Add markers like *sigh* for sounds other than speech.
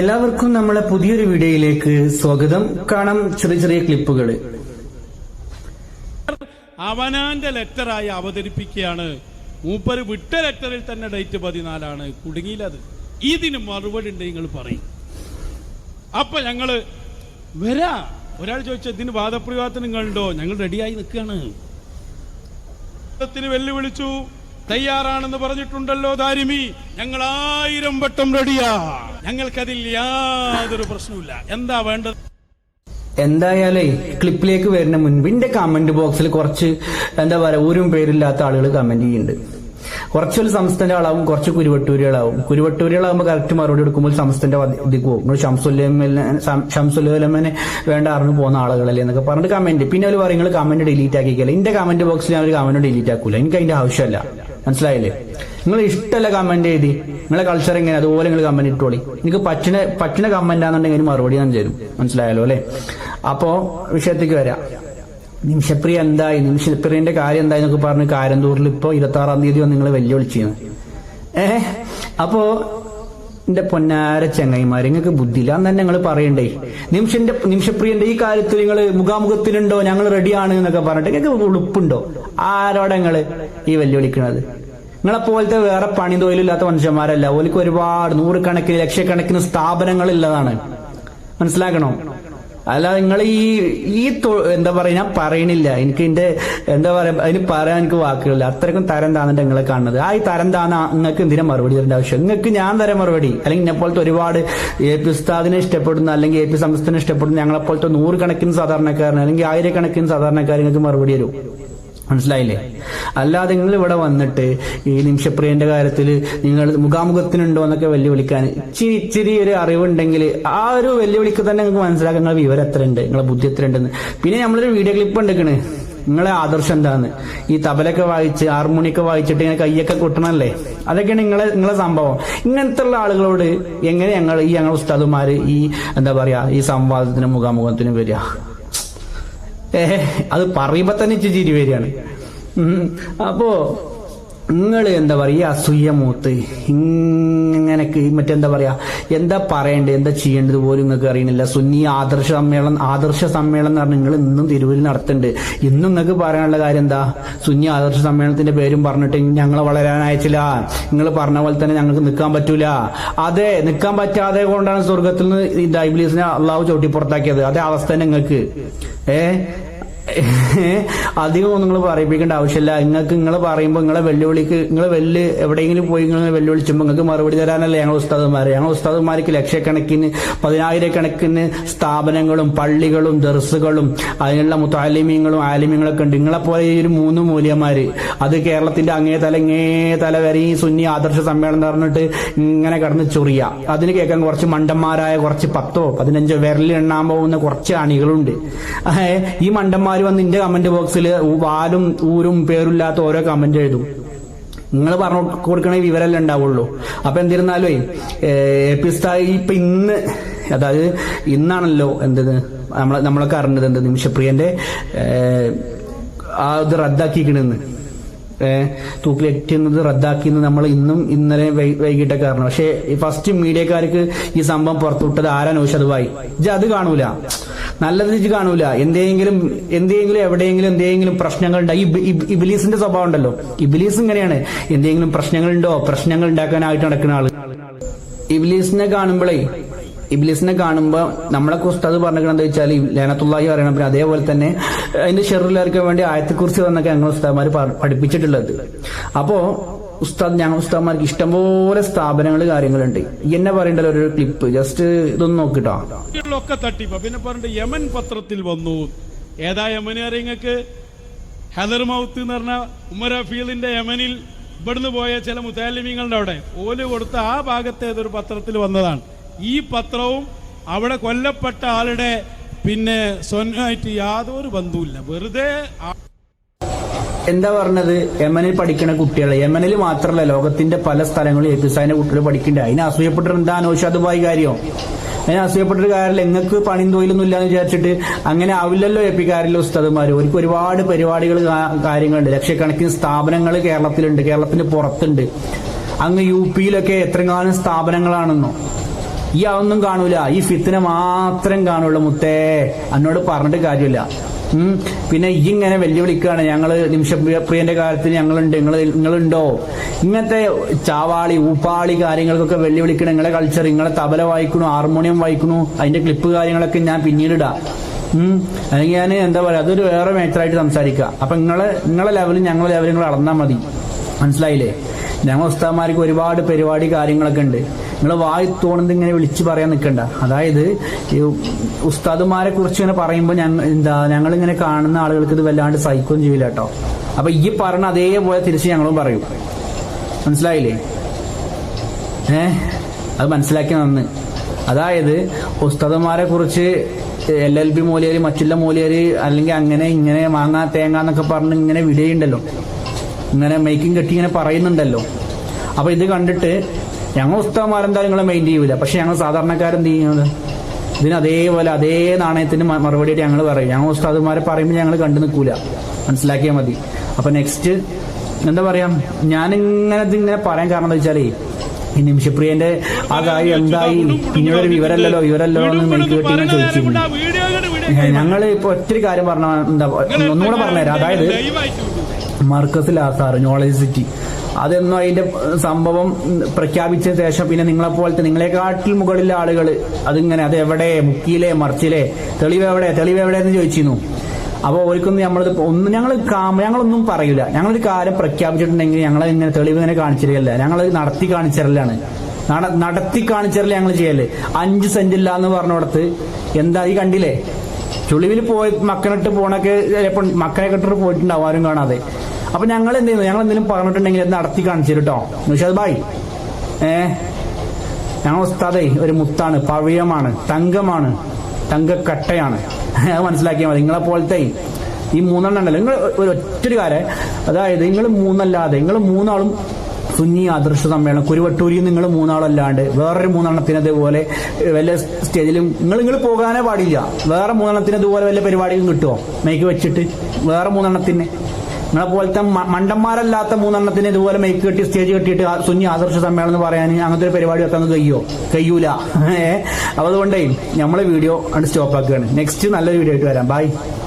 എല്ലാവർക്കും നമ്മളെ പുതിയൊരു വീഡിയോയിലേക്ക് സ്വാഗതം. കാണാം ചെറിയ ചെറിയ ക്ലിപ്പുകൾ അവനാന്റെ ലെറ്ററായി അവതരിപ്പിക്കുകയാണ്. മൂപ്പര് വിട്ട ലെറ്ററിൽ തന്നെ ഡേറ്റ് പതിനാലാണ്. കുടുങ്ങിയില്ലത്. ഇതിന് മറുപടി ഉണ്ട് നിങ്ങൾ പറയും. അപ്പൊ ഞങ്ങൾ വരാ. ഒരാൾ ചോദിച്ചു ഇതിന് വാദപ്രവാദത്തിന് നിങ്ങൾ ഉണ്ടോ ഞങ്ങൾ റെഡിയായി നിൽക്കുകയാണ്. വെല്ലുവിളിച്ചു. തയ്യാറാണെന്ന് പറഞ്ഞിട്ടുണ്ടല്ലോ ദാരിമി ഞങ്ങൾ ആയിരം വട്ടം റെഡിയാ. ഞങ്ങൾക്കതിൽ യാതൊരു പ്രശ്നവുമില്ല. എന്താ വേണ്ടത്? എന്തായാലേ ക്ലിപ്പിലേക്ക് വരുന്ന മുൻപ് എന്റെ കമന്റ് ബോക്സിൽ കുറച്ച് എന്താ പറയാ ഊരും പേരില്ലാത്ത ആളുകൾ കമന്റ് ചെയ്യുന്നുണ്ട്. കുറച്ചൊരു സംസ്ഥാന ആളാവും കുറച്ച് കുരുവട്ടൂരികളാവും. കുരുവട്ടൂരികളാവുമ്പോൾ കറക്റ്റ് മറുപടി എടുക്കുമ്പോൾ സംസ്ഥാന്റെ ഇതിക്ക് പോകും. ഷംസുല്ലമനെ വേണ്ട അറിഞ്ഞു പോകുന്ന ആളുകളല്ലേ എന്നൊക്കെ പറഞ്ഞിട്ട് കമന്റ് പിന്നെ അവർ പറയും കമന്റ് ഡിലീറ്റ് ആക്കിക്കല്ല. എന്റെ കമന്റ് ബോക്സിൽ ഞാൻ ഒരു കമന്റ് ഡിലീറ്റ് ആക്കൂല. എനിക്ക് അതിന്റെ ആവശ്യമല്ല. മനസ്സിലായില്ലേ? നിങ്ങൾ ഇഷ്ടമല്ല കമന്റ് എഴുതി. നിങ്ങളെ കൾച്ചർ എങ്ങനെ? അതുപോലെ നിങ്ങൾ കമന്റ് ഇട്ടോളി. എനിക്ക് പറ്റിന പറ്റിന കമന്റ് ആണെന്നുണ്ടെങ്കിൽ മറുപടി ഞാൻ തരും. മനസ്സിലായല്ലോ അല്ലെ? അപ്പോ വിഷയത്തേക്ക് വരാം. നിമിഷപ്രിയ എന്തായി? നിമിഷപ്രിയന്റെ കാര്യം എന്തായി എന്നൊക്കെ പറഞ്ഞ് കാരന്തൂരിൽ ഇപ്പോ ഇരുപത്തി ആറാം തീയതി നിങ്ങൾ വെല്ലുവിളിച്ചിരുന്നു. ഏഹ്? അപ്പോ എന്റെ പൊന്നാര ചങ്ങായിമാർ നിങ്ങൾക്ക് ബുദ്ധിയില്ല? അന്ന് തന്നെ ഞങ്ങൾ പറയണ്ടേ നിമിഷന്റെ നിമിഷപ്രിയന്റെ ഈ കാര്യത്തിൽ നിങ്ങൾ മുഖാമുഖത്തിനുണ്ടോ ഞങ്ങൾ റെഡിയാണ് എന്നൊക്കെ പറഞ്ഞിട്ട് നിങ്ങൾക്ക് ഉളുപ്പുണ്ടോ? ആരോടെ നിങ്ങൾ ഈ വെല്ലുവിളിക്കണത് നിങ്ങളെ പോലത്തെ വേറെ പണി തൊഴിലില്ലാത്ത മനുഷ്യന്മാരല്ല. ഓലിക്ക് ഒരുപാട് നൂറുകണക്കിന് ലക്ഷക്കണക്കിന് സ്ഥാപനങ്ങൾ മനസ്സിലാക്കണോ? അല്ലാതെ നിങ്ങൾ ഈ ഈ എന്താ പറയുക ഞാൻ പറയണില്ല. എനിക്ക് എന്റെ എന്താ പറയാ അതിന് പറയാൻ എനിക്ക് വാക്കുകളില്ല. അത്രയ്ക്കും തരം താന്നിട്ട് നിങ്ങളെ കാണുന്നത്. ആ ഈ തരം താന്ന നിങ്ങൾക്ക് എന്തിനാ മറുപടി തരേണ്ട ആവശ്യം? നിങ്ങൾക്ക് ഞാൻ തരാം മറുപടി. അല്ലെങ്കിൽ എന്നെപ്പോലത്തെ ഒരുപാട് എ പി ഉസ്താദിനെ ഇഷ്ടപ്പെടുന്ന അല്ലെങ്കിൽ എ പി സംസ്ഥാനം ഇഷ്ടപ്പെടുന്ന ഞങ്ങളെപ്പോലത്തെ നൂറുകണക്കിന് സാധാരണക്കാരൻ അല്ലെങ്കിൽ ആയിരക്കണക്കിന് സാധാരണക്കാർ നിങ്ങൾക്ക് മറുപടി തരും. മനസ്സിലായില്ലേ? അല്ലാതെ നിങ്ങൾ ഇവിടെ വന്നിട്ട് ഈ നിമിഷപ്രിയന്റെ കാര്യത്തിൽ നിങ്ങൾ മുഖാമുഖത്തിനുണ്ടോ എന്നൊക്കെ വെല്ലുവിളിക്കാൻ ഇച്ചിരി ഇച്ചിരി ഒരു അറിവുണ്ടെങ്കിൽ ആ ഒരു വെല്ലുവിളിക്ക് തന്നെ നിങ്ങൾക്ക് മനസ്സിലാക്കാൻ നിങ്ങളെ വിവരം എത്ര ഉണ്ട് നിങ്ങളെ ബുദ്ധി എത്ര ഉണ്ടെന്ന് പിന്നെ നമ്മളൊരു വീഡിയോ ക്ലിപ്പ് എടുക്കണ് നിങ്ങളെ ആദർശം എന്താന്ന്? ഈ തബലൊക്കെ വായിച്ച് ഹാർമോണിയൊക്കെ വായിച്ചിട്ട് ഇങ്ങനെ കയ്യൊക്കെ കൊട്ടണല്ലേ? അതൊക്കെയാണ് നിങ്ങളെ നിങ്ങളെ സംഭവം. ഇങ്ങനത്തെ ഉള്ള ആളുകളോട് എങ്ങനെ ഞങ്ങൾ ഈ ഞങ്ങൾ ഉസ്താദുമാര് ഈ എന്താ പറയാ ഈ സംവാദത്തിനും മുഖാമുഖത്തിനും വരിക? ഏ അത് പറയുമ്പോ തന്നെ ചിരി വരികയാണ്. അപ്പോ നിങ്ങൾ എന്താ പറയുക അസൂയ മൂത്ത് ഇങ്ങനെ മറ്റെന്താ പറയുക എന്താ പറയണ്ടേ? എന്താ ചെയ്യേണ്ടത് പോലും നിങ്ങൾക്ക് അറിയണില്ല. സുന്നി ആദർശ സമ്മേളനം ആദർശ സമ്മേളനം എന്ന് പറഞ്ഞാൽ നിങ്ങൾ ഇന്നും തിരുവൂരിൽ നടത്തുന്നുണ്ട് ഇന്നും നിങ്ങൾക്ക് പറയാനുള്ള കാര്യം എന്താ? സുന്നി ആദർശ സമ്മേളനത്തിന്റെ പേരും പറഞ്ഞിട്ട് ഞങ്ങൾ വളരാൻ അയച്ചില്ല. നിങ്ങൾ പറഞ്ഞ പോലെ തന്നെ ഞങ്ങൾക്ക് നിൽക്കാൻ പറ്റൂല. അതെ നിൽക്കാൻ പറ്റാതെ കൊണ്ടാണ് സ്വർഗത്തിൽ നിന്ന് ഈ ഡൈബിലീസിനെ അള്ളാഹു ചവിട്ടി പുറത്താക്കിയത് അതേ അവസ്ഥ നിങ്ങൾക്ക്. ഏ? *laughs* അധികം നിങ്ങൾ പറയിപ്പിക്കേണ്ട ആവശ്യമില്ല. നിങ്ങൾക്ക് നിങ്ങൾ പറയുമ്പോൾ നിങ്ങളെ വെല്ലുവിളിക്ക് നിങ്ങൾ വെല്ല് എവിടെയെങ്കിലും പോയി നിങ്ങൾ വെല്ലുവിളിച്ചുമ്പോൾ നിങ്ങൾക്ക് മറുപടി തരാനല്ല ഞങ്ങൾ ഉസ്താദന്മാർ ഞങ്ങൾ ഉസ്താദന്മാർക്ക് ലക്ഷക്കണക്കിന് പതിനായിരക്കണക്കിന് സ്ഥാപനങ്ങളും പള്ളികളും ദർസുകളും അതിനുള്ള മുത്താലിമ്യങ്ങളും ആലിമ്യങ്ങളൊക്കെ ഉണ്ട്. നിങ്ങളെപ്പോലെ ഈ ഒരു മൂന്ന് മൂല്യന്മാർ അത് കേരളത്തിന്റെ അങ്ങേ തല ഇങ്ങേ തല വരെ ഈ സുന്നി ആദർശ സമ്മേളനം പറഞ്ഞിട്ട് ഇങ്ങനെ കടന്ന് ചൊറിയ. അതിന് കേൾക്കാൻ കുറച്ച് മണ്ടന്മാരായ കുറച്ച് പത്തോ പതിനഞ്ചോ വിരലിൽ എണ്ണാൻ പോകുന്ന കുറച്ച് അണികളുണ്ട്. ഈ മണ്ടന്മാര് വന്ന് ഇന്റെ കമന്റ് ബോക്സിൽ വാലും ഊരും പേരില്ലാത്ത ഓരോ കമന്റ് എഴുതും. നിങ്ങൾ പറഞ്ഞു കൊടുക്കണ വിവരമല്ല ഉണ്ടാവുള്ളൂ. അപ്പൊ എന്തിരുന്നാലും എ ഇപ്പൊ ഇന്ന് അതായത് ഇന്നാണല്ലോ എന്തത് നമ്മളെ നമ്മളൊക്കെ അറിഞ്ഞത് എന്ത്? നിമിഷപ്രിയന്റെ ആ ഇത് റദ്ദാക്കിക്കണെന്ന് തൂക്കിലെറ്റുന്നത് റദ്ദാക്കിയെന്ന് നമ്മൾ ഇന്നും ഇന്നലെ വൈകിട്ടൊക്കെ അറിഞ്ഞു പക്ഷേ ഫസ്റ്റ് മീഡിയക്കാർക്ക് ഈ സംഭവം പുറത്തുവിട്ടത് ആരാ ഔഷധമായി ഇജ്ജ് അത് കാണൂല. നല്ലത് ഇജ്ജ് കാണൂല. എന്തെങ്കിലും എന്തെങ്കിലും എവിടെയെങ്കിലും എന്തെങ്കിലും പ്രശ്നങ്ങൾ ഉണ്ടായി ഇബിലീസിന്റെ സ്വഭാവം ഉണ്ടല്ലോ. ഇബിലീസ് ഇങ്ങനെയാണ്. എന്തെങ്കിലും പ്രശ്നങ്ങളുണ്ടോ? പ്രശ്നങ്ങൾ ഉണ്ടാക്കാനായിട്ട് നടക്കുന്ന ആൾ. ഇബിലീസിനെ കാണുമ്പോഴേ ഇബിലീസിനെ കാണുമ്പോ നമ്മളെ ഉസ്താദ് പറഞ്ഞിരിക്കണെന്ന് വെച്ചാൽ ലേനത്തുള്ളാഹി പറയണം പിന്നെ അതേപോലെ തന്നെ അതിന്റെ ഷെറിലാർക്ക് വേണ്ടി ആയത്തെക്കുറിച്ച് വന്നൊക്കെ ഞങ്ങൾ ഉസ്താദ്മാർ പഠിപ്പിച്ചിട്ടുള്ളത്. അപ്പോ ഉസ്താദ് ഞങ്ങൾ ഉസ്താദ്മാർക്ക് ഇഷ്ടംപോലെ സ്ഥാപനങ്ങൾ കാര്യങ്ങളുണ്ട്. എന്നെ പറയണ്ടല്ലോ ഒരു ക്ലിപ്പ് ജസ്റ്റ് ഇതൊന്ന് നോക്കിട്ടോ. ഒക്കെ തട്ടിപ്പ. പിന്നെ പറഞ്ഞിട്ട് യമൻ പത്രത്തിൽ വന്നു. ഏതാ യമന് അറിയങ്ങൾക്ക് ഹദർമൗത്ത് എന്ന് പറഞ്ഞ ഉമര ഫീൽഡിന്റെ യമനിൽ ഇവിടുന്ന് പോയ ചില മുത്താലിമീങ്ങളുടെ അവിടെ. ഓൽ കൊടുത്ത ആ ഭാഗത്തെ ഏതൊരു പത്രത്തിൽ വന്നതാണ്. ഈ പത്രവും അവിടെ കൊല്ലപ്പെട്ട ആളുടെ പിന്നെ സ്വന്തമായിട്ട് യാതൊരു ബന്ധവുമില്ല. വെറുതെ എന്താ പറഞ്ഞത്? യമനിൽ പഠിക്കുന്ന കുട്ടികളെ യമനിൽ മാത്രമല്ല ലോകത്തിന്റെ പല സ്ഥലങ്ങളിൽ എപ്പിസാദിന്റെ കുട്ടികൾ പഠിക്കണ്ടേ അതിന് അസൂയപ്പെട്ടിട്ട് എന്താ അനോഷാദുബായി കാര്യം? അതിന് അസൂയപ്പെട്ടൊരു കാര്യമില്ല. നിങ്ങൾക്ക് പണിയും തൊഴിലൊന്നും ഇല്ലാന്ന് വിചാരിച്ചിട്ട് അങ്ങനെ ആവില്ലല്ലോ എപ്പിക്കാരിലെ ഉസ്താദുമാർ അവർക്ക് ഒരുപാട് പരിപാടികൾ കാര്യങ്ങളുണ്ട്. ലക്ഷക്കണക്കിന് സ്ഥാപനങ്ങൾ കേരളത്തിലുണ്ട്. കേരളത്തിന് പുറത്തുണ്ട്. അങ്ങ് യു പിയിലൊക്കെ എത്രങ്ങാനും സ്ഥാപനങ്ങളാണെന്നോ? ഈ അതൊന്നും കാണൂല. ഈ ഫിത്തിനെ മാത്രം കാണുള്ളൂ മുത്തേ. എന്നോട് പറഞ്ഞിട്ട് കാര്യമില്ല. പിന്നെ ഈ ഇങ്ങനെ വെല്ലുവിളിക്കുകയാണ്. ഞങ്ങൾ നിമിഷപ്രിയന്റെ കാര്യത്തിൽ ഞങ്ങളുണ്ട്. നിങ്ങൾ നിങ്ങളുണ്ടോ? ഇങ്ങനത്തെ ചാവാളി ഊപ്പാളി കാര്യങ്ങൾക്കൊക്കെ വെല്ലുവിളിക്കണം നിങ്ങളെ കൾച്ചർ നിങ്ങളെ തബല വായിക്കണു ഹാർമോണിയം വായിക്കണു അതിന്റെ ക്ലിപ്പ് കാര്യങ്ങളൊക്കെ ഞാൻ പിന്നീട് ഉം. അല്ലെങ്കിൽ ഞാൻ എന്താ പറയാ അതൊരു വേറെ മേറ്ററായിട്ട് സംസാരിക്കുക അപ്പൊ നിങ്ങളെ നിങ്ങളെ ലെവലും ഞങ്ങളെ ലെവലും നിങ്ങൾ അളന്നാൽ മതി. മനസ്സിലായില്ലേ? ഞങ്ങൾ ഉസ്താദ്മാർക്ക് ഒരുപാട് പരിപാടി കാര്യങ്ങളൊക്കെ ഉണ്ട്. നിങ്ങൾ വായി തോന്നുന്നത് ഇങ്ങനെ വിളിച്ചു പറയാൻ നിൽക്കണ്ട അതായത് ഈ ഉസ്താദുമാരെ കുറിച്ച് ഇങ്ങനെ പറയുമ്പോൾ ഞങ്ങൾ എന്താ ഞങ്ങൾ ഇങ്ങനെ കാണുന്ന ആളുകൾക്ക് ഇത് വല്ലാണ്ട് സഹിക്കുകയും ചെയ്യില്ല കേട്ടോ അപ്പൊ ഈ പറഞ്ഞ അതേപോലെ തിരിച്ച് ഞങ്ങളും പറയും. മനസ്സിലായില്ലേ? ഏ? അത് മനസ്സിലാക്കി നന്ന്. അതായത് ഉസ്താദന്മാരെ കുറിച്ച് എൽ എൽ ബി മൂലിയര് മറ്റുള്ള മൂലിയര് അല്ലെങ്കിൽ അങ്ങനെ ഇങ്ങനെ മാങ്ങ തേങ്ങ എന്നൊക്കെ പറഞ്ഞ് ഇങ്ങനെ വിടയുണ്ടല്ലോ. ഇങ്ങനെ മേക്കിംഗ് കെട്ടി ഇങ്ങനെ പറയുന്നുണ്ടല്ലോ. അപ്പൊ ഇത് കണ്ടിട്ട് ഞങ്ങൾ ഉസ്താദന്മാരെന്തായാലും നിങ്ങളെ മെയിൻ ചെയ്യൂല. പക്ഷെ ഞങ്ങൾ സാധാരണക്കാരെന്ത് ചെയ്യുന്നത്? ഇതിന് അതേപോലെ അതേ നാണയത്തിന് മറുപടിയായിട്ട് ഞങ്ങൾ പറയും. ഞങ്ങൾ ഉസ്താദുമാരെ പറയുമ്പോൾ ഞങ്ങൾ കണ്ടു നിൽക്കൂല. മനസ്സിലാക്കിയാൽ മതി. അപ്പൊ നെക്സ്റ്റ് എന്താ പറയാ? ഞാനിങ്ങനെ ഇങ്ങനെ പറയാൻ കാരണം എന്താ വെച്ചാലേ ഈ നിമിഷപ്രിയന്റെ ആ കാര്യം എന്തായി? പിന്നീട് വിവരല്ലോ വിവരല്ലോ എന്ന് എനിക്ക് കിട്ടി ചോദിച്ചു ചോദിച്ചിരുന്നു. ഞങ്ങൾ ഇപ്പൊ ഒത്തിരി കാര്യം പറഞ്ഞ എന്താ ഒന്നുകൂടെ പറഞ്ഞുതരാം. അതായത് മർക്കസിൽ ആസാർ നോളജ് സിറ്റി അതെന്നും അതിന്റെ സംഭവം പ്രഖ്യാപിച്ച ശേഷം പിന്നെ നിങ്ങളെ പോലത്തെ നിങ്ങളെക്കാട്ടിൽ മുകളിലെ ആളുകൾ അതിങ്ങനെ അത് എവിടെ മുക്കിയിലെ മറിച്ചിലെ തെളിവ് എവിടെ തെളിവ് എവിടെ എന്ന് ചോദിച്ചിരുന്നു. അപ്പോൾ ഓർക്കൊന്നും നമ്മളിത് ഒന്നും ഞങ്ങൾ ഞങ്ങളൊന്നും പറയില്ല ഞങ്ങളൊരു കാര്യം പ്രഖ്യാപിച്ചിട്ടുണ്ടെങ്കിൽ ഞങ്ങൾ ഇങ്ങനെ തെളിവ് ഇങ്ങനെ കാണിച്ചിരിക്കല്ല? ഞങ്ങൾ നടത്തി കാണിച്ചിരലാണ്. നടത്തി കാണിച്ചിരൽ ഞങ്ങൾ ചെയ്യൽ? അഞ്ച് സെന്റ് ഇല്ല എന്ന് പറഞ്ഞിടത്ത് എന്താ ഈ കണ്ടില്ലേ? ചുളിവിൽ പോയി മക്കനിട്ട് പോണൊക്കെ ചിലപ്പോൾ മക്കനെ കെട്ടിട്ട് പോയിട്ടുണ്ടാവും ആരും കാണാതെ. അപ്പൊ ഞങ്ങൾ എന്ത് ചെയ്യുന്നു ഞങ്ങൾ എന്തെങ്കിലും പറഞ്ഞിട്ടുണ്ടെങ്കിൽ നടത്തി കാണിച്ചു കേട്ടോ നിഷാദ് ഭായ്. ഏ? ഞങ്ങൾ ഉസ്താദേ ഒരു മുത്താണ്. പവിയമാണ് തങ്കമാണ് തങ്കക്കട്ടയാണ്. *laughs* അത് മനസ്സിലാക്കിയാൽ മതി. നിങ്ങളെ പോലത്തെ ഈ മൂന്നെണ്ണം ഉണ്ടല്ലോ. നിങ്ങൾ ഒരു ഒറ്റൊരു കാര്യം. അതായത് നിങ്ങൾ മൂന്നല്ലാതെ നിങ്ങൾ മൂന്നാളും സുന്നി ആദർശ സമ്മേളനം കുരുവട്ടൂരിൽ നിങ്ങൾ മൂന്നാളല്ലാണ്ട് വേറൊരു മൂന്നെണ്ണത്തിന് അതുപോലെ വല്ല സ്റ്റേജിലും നിങ്ങൾ നിങ്ങൾ പോകാനേ പാടില്ല. വേറെ മൂന്നെണ്ണത്തിന് അതുപോലെ വല്ല പരിപാടിയും കിട്ടുമോ മൈക്ക് വെച്ചിട്ട് വേറെ മൂന്നെണ്ണത്തിന്? നിങ്ങളെ പോലത്തെ മണ്ടന്മാരല്ലാത്ത മൂന്നെണ്ണത്തിന് ഇതുപോലെ മൈക്ക് കെട്ടി സ്റ്റേജ് കെട്ടിയിട്ട് സുന്നി ആദർശ സമ്മേളനം എന്ന് പറയാൻ അങ്ങനത്തെ ഒരു പരിപാടി വെക്കാൻ കഴിയോ? കഴിയൂല. *laughs* ഏഹ് അപ്പൊ അതുകൊണ്ടേ നമ്മളെ വീഡിയോ ആണ് സ്റ്റോപ്പ് ആക്കുകയാണ്. നെക്സ്റ്റ് നല്ലൊരു വീഡിയോ ആയിട്ട് വരാം. ബൈ